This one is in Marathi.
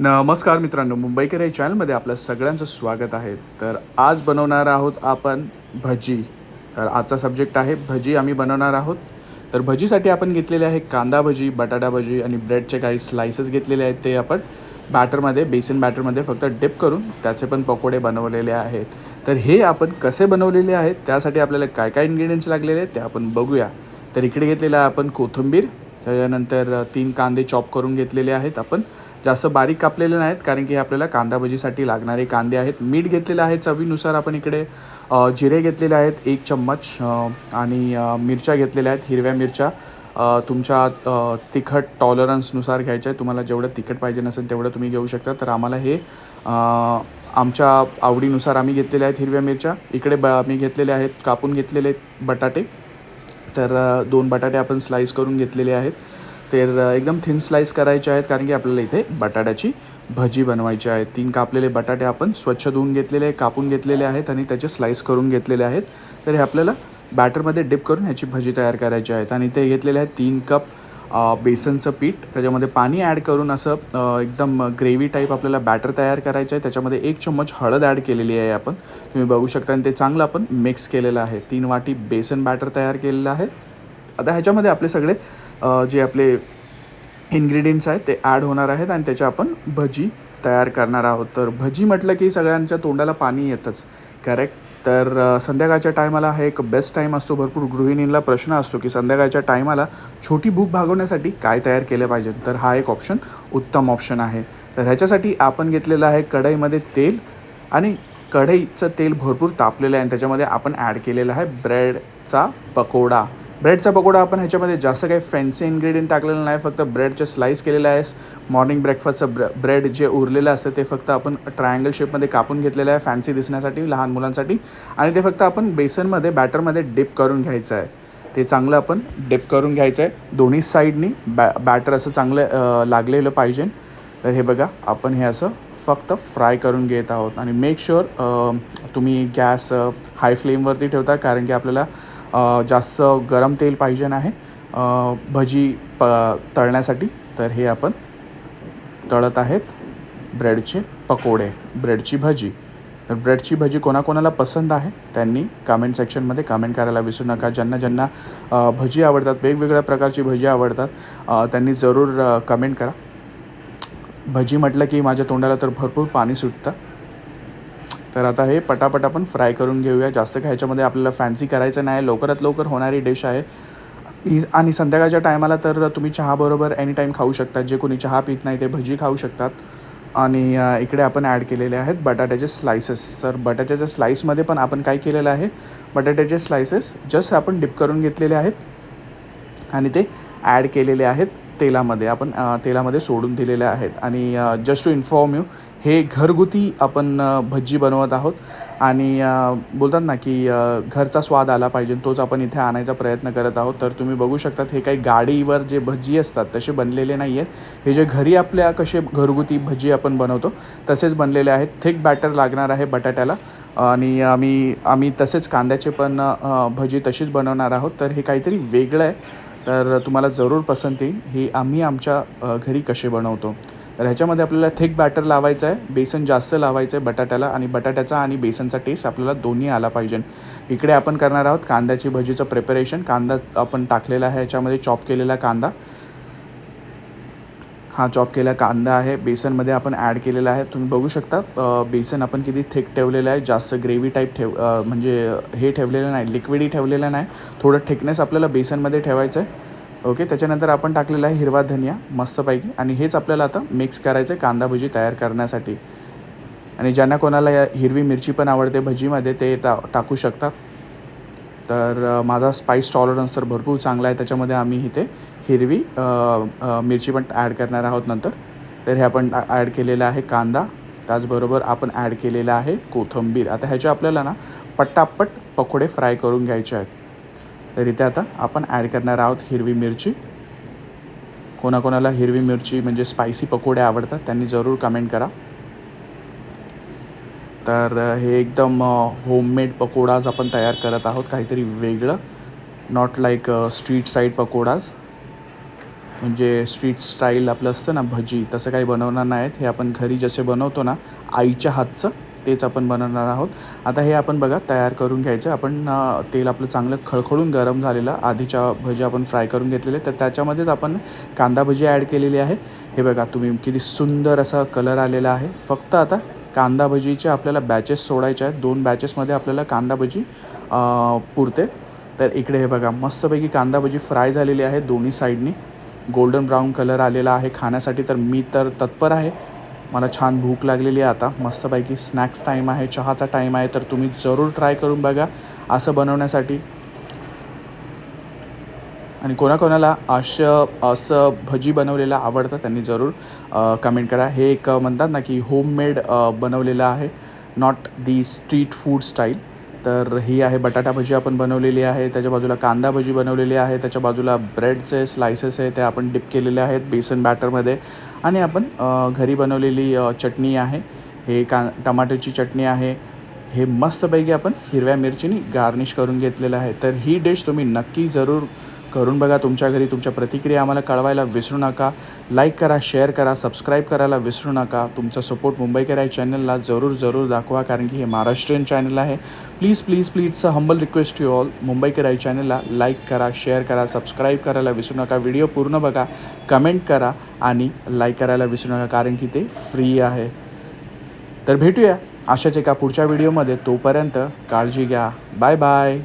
नमस्कार मित्रांनो मुंबईकर या चॅनलमध्ये आपलं सगळ्यांचं स्वागत आहे. तर आज बनवणार आहोत आपण भजी. तर आजचा सब्जेक्ट आहे भजी आम्ही बनवणार आहोत. तर भजीसाठी आपण घेतलेले आहे कांदा भजी बटाटा भजी आणि ब्रेडचे काही स्लायसेस घेतलेले आहेत ते आपण बॅटरमध्ये बेसन बॅटरमध्ये फक्त डिप करून त्याचे पण पकोडे बनवलेले आहेत. तर हे आपण कसे बनवलेले आहेत त्यासाठी आपल्याला काय काय इन्ग्रेडियंट्स लागलेले आहेत ते आपण बघूया. तर इकडे घेतलेलं आहे आपण कोथिंबीर त्याच्यानंतर तीन कांदे चॉप करून घेतलेले आहेत आपण. जास्त बारीक कापलेले नाहीत कारण की हे आपल्याला कांदा भजीसाठी लागणारे कांदे आहेत. मीठ घेतलेलं आहे चवीनुसार आपण इकडे. जिरे घेतलेले आहेत एक चम्मच आणि मिरच्या घेतलेल्या आहेत हिरव्या मिरच्या. तुमच्या तिखट टॉलरन्सनुसार घ्यायचं आहे. तुम्हाला जेवढं तिखट पाहिजे नसेल तेवढं तुम्ही घेऊ शकता. तर आम्हाला हे आमच्या आवडीनुसार आम्ही घेतलेल्या आहेत हिरव्या मिरच्या. इकडे ब आम्ही घेतलेले आहेत कापून घेतलेले आहेत बटाटे. तर दोन बटाटे आपण स्लाईस करून घेतलेले आहेत. तर एकदम थिन स्लाईस करायचे आहेत कारण की आपल्याला इथे बटाट्याची भजी बनवायची आहे. तीन कापलेले बटाटे आपण स्वच्छ धुवून घेतलेले कापून घेतलेले आहेत आणि त्याचे स्लाईस करून घेतलेले आहेत. तर हे आपल्याला बॅटरमध्ये डिप करून ह्याची भजी तयार करायची आहेत आणि ते घेतलेले आहेत तीन कप बेसनचं पीठ त्याच्यामध्ये पाणी ॲड करून असं एकदम ग्रेव्ही टाईप आपल्याला बॅटर तयार करायचं आहे. त्याच्यामध्ये एक चम्मच हळद ॲड केलेली आहे आपण. तुम्ही बघू शकता आणि ते चांगलं आपण मिक्स केलेलं आहे. तीन वाटी बेसन बॅटर तयार केलेलं आहे. आता ह्याच्यामध्ये आपले सगळे जे आपले इन्ग्रेडियंट्स आहेत ते ॲड होणार आहेत आणि त्याच्या आपण भजी तयार करणार आहोत. तर भजी म्हटलं की सगळ्यांच्या तोंडाला पाणी येतंच. करेक्ट? तर संध्याकाळच्या टायमाला हा एक बेस्ट टाईम असतो. भरपूर गृहिणींना प्रश्न असतो की संध्याकाळच्या टायमाला छोटी भूक भागवण्यासाठी काय तयार केलं पाहिजे? तर हा एक ऑप्शन उत्तम ऑप्शन आहे. तर ह्याच्यासाठी आपण घेतलेलं आहे कढईमध्ये तेल आणि कढईचं तेल भरपूर तापलेलं आहे आणि त्याच्यामध्ये आपण ॲड केलेलं आहे ब्रेडचा पकोडा. ब्रेडचा पकोडा आपण ह्याच्यामध्ये जास्त काही फॅन्सी इन्ग्रेडियंट टाकलेलं नाही फक्त ब्रेडचे स्लाईस केलेलं आहे मॉर्निंग ब्रेकफास्टचं ब्र ब्रेड जे उरलेलं असतं ते फक्त आपण ट्रायंगल शेपमध्ये कापून घेतलेलं आहे फॅन्सी दिसण्यासाठी लहान मुलांसाठी. आणि ते फक्त आपण बेसनमध्ये बॅटरमध्ये डिप करून घ्यायचं आहे. ते चांगलं आपण डिप करून घ्यायचं आहे. दोन्ही साईडनी बॅ बॅटर असं चांगलं लागलेलं पाहिजे. तर हे बघा आपण हे असं फक्त फ्राय करून घेत आहोत. आणि मेक शुअर तुम्ही गॅस हाय फ्लेमवरती ठेवता कारण की आपल्याला जास्त गरम तेल पाहिजे आहे भजी प तळण्यासाठी. तर हे आपण तळत आहेत. ब्रेडचे पकोडे ब्रेडची भजी. तर ब्रेडची भजी कोणाकोणाला पसंत आहे त्यांनी कामेंट सेक्शनमध्ये कामेंट करायला विसरू नका. ज्यांना ज्यांना भजी आवडतात वेगवेगळ्या प्रकारची भजी आवडतात त्यांनी जरूर कमेंट करा. भजी म्हटलं की माझ्या तोंडाला तर भरपूर पाणी सुटतं. तर आता हे पटापट आपण फ्राय करून घेऊया. जास्त काय ह्याच्यामध्ये आपल्याला फॅन्सी करायचं नाही. लवकरात लवकर होणारी डिश आहे. आणि- आणि संध्याकाळच्या टायमाला तर तुम्ही चहाबरोबर एनी टाईम खाऊ शकतात. जे कोणी चहा पित नाही ते भजी खाऊ शकतात. आणि इकडे आपण ॲड केलेले आहेत बटाट्याचे स्लायसेस तर बटाट्याच्या स्लाईसमध्ये पण आपण काय केलेलं आहे? बटाट्याचे स्लायसेस जस्ट आपण डिप करून घेतलेले आहेत. आणि ते ॲड केलेले आहेत. तेलामध्ये आपण तेलामध्ये सोडून दिलेले आहेत. आणि जस्ट टू इन्फॉर्म यू हे घरगुती आपण भजी बनवत आहोत. आणि बोलतात ना की घरचा स्वाद आला पाहिजे तोच आपण इथे आणायचा प्रयत्न करत आहोत. तर तुम्ही बघू शकतात हे काही गाडीवर जे भजी असतात तसे बनलेले नाही आहेत हे जे घरी आपल्या कसे घरगुती भजी आपण बनवतो तसेच बनलेले आहेत. थिक बॅटर लागणार आहे बटाट्याला. आणि आम्ही आम्ही तसेच कांद्याचे पण भजी तशीच बनवणार आहोत. तर हे काहीतरी वेगळं आहे. तर तुम्हाला जरूर पसंत येईल. ही आम्ही आमच्या घरी कसे बनवतो. तर ह्याच्यामध्ये आपल्याला थिक बॅटर लावायचं आहे बेसन जास्त लावायचं आहे बटाट्याला आणि बटाट्याचा आणि बेसनचा टेस्ट आपल्याला दोन्ही आला पाहिजे. इकडे आपण करणार आहोत कांद्याची भजीचं प्रिपरेशन कांदा आपण टाकलेला आहे ह्याच्यामध्ये चॉप केलेला कांदा. हा चॉप केला कांदा आहे. बेसनमध्ये आपण ॲड केलेला आहे. तुम्ही बघू शकता बेसन आपण किती थिक ठेवलेलं आहे. जास्त ग्रेव्ही टाईप ठेव म्हणजे हे ठेवलेलं नाही लिक्विडी ठेवलेलं नाही. थोडं थिकनेस आपल्याला बेसनमध्ये ठेवायचं आहे. ओके त्याच्यानंतर आपण टाकलेला आहे हिरवा धनिया मस्तपैकी. आणि हेच आपल्याला आता मिक्स करायचं आहे कांदा भजी तयार करण्यासाठी. आणि ज्यांना कोणाला या हिरवी मिरची पण आवडते भजीमध्ये ते टा टाकू शकतात. तर माझा स्पाईस टॉलरन्स तर भरपूर चांगला आहे. त्याच्यामध्ये आम्ही इथे हिरवी मिरची पण ॲड करणार आहोत नंतर. तर हे आपण ॲड केलेलं आहे कांदा. त्याचबरोबर आपण ॲड केलेलं आहे कोथिंबीर. आता ह्याचे आपल्याला ना पटापट पकोडे फ्राय करून घ्यायचे आहेत. तर इथे आता आपण ॲड करणार आहोत हिरवी मिरची. कोणाकोणाला हिरवी मिरची म्हणजे स्पायसी पकोडे आवडतात त्यांनी जरूर कमेंट करा. तर हे एकदम होममेड पकोडाज आपण तयार करत आहोत. काहीतरी वेगळं. Not like street side pakodas म्हणजे स्ट्रीट स्टाईल आपलं असतं ना भजी तसं काही बनवणार नाहीत. हे आपण घरी जसे बनवतो ना आईच्या हातचं तेच आपण बनवणार आहोत. आता हे आपण बघा तयार करून घ्यायचं. आपण तेल आपलं चांगलं खळखळून गरम झालेलं आधीच्या भजी आपण फ्राय करून घेतलेले. तर त्याच्यामध्येच आपण कांदा भजी ॲड केलेली आहे. हे बघा तुम्ही किती सुंदर असा कलर आलेला आहे. फक्त आता कांदा भजीचे आपल्याला बॅचेस सोडायचे आहेत. दोन बॅचेसमध्ये आपल्याला कांदा भजी पुरते. तर इकडे हे बघा मस्तपैकी कांदा भजी फ्राय झालेली आहे दोन्ही साईडनी गोल्डन ब्राऊन कलर आलेला आहे खाण्यासाठी तर मी तर तत्पर आहे. मला छान भूक लागलेली आहे आता. मस्तपैकी स्नॅक्स टाईम आहे चहाचा टाईम आहे तर तुम्ही जरूर ट्राय करून बघा असं बनवण्यासाठी. आणि कोणाकोणाला असं असं भजी बनवलेलं आवडतं त्यांनी जरूर कमेंट करा. हे एक म्हणतात ना की होममेड बनवलेलं आहे. Not the street food style तर ही आहे बटाटा भजी आपण बनवलेली आहे. त्याच्या बाजूला कांदा भजी बनवलेली आहे. त्याच्या बाजूला ब्रेडचे स्लायसेस आहे ते आपण डिप केलेले आहेत बेसन बॅटरमध्ये आणि आपण घरी बनवलेली चटणी आहे. हे का टमाटोची चटणी आहे. हे मस्तपैकी आपण हिरव्या मिरचीनी गार्निश करून घेतलेलं आहे. तर ही डिश तुम्ही नक्की जरूर करून बघा तुमच्या घरी तुमच्या प्रतिक्रिया आम्हाला कळवायला विसरू नका. लाईक करा शेअर करा सबस्क्राईब करायला विसरू नका. तुमचा सपोर्ट मुंबईकर या चॅनलला जरूर जरूर दाखवा कारण की हे महाराष्ट्रीयन चॅनल आहे. Please please please a humble request you all Mumbaikar या चॅनलला लाईक करा शेअर करा सबस्क्राईब करायला विसरू नका. व्हिडिओ पूर्ण बघा कमेंट करा आणि लाईक करायला विसरू नका कारण की ते फ्री आहे. तर भेटूया अशाच एका पुढच्या व्हिडिओमध्ये तोपर्यंत काळजी घ्या. Bye bye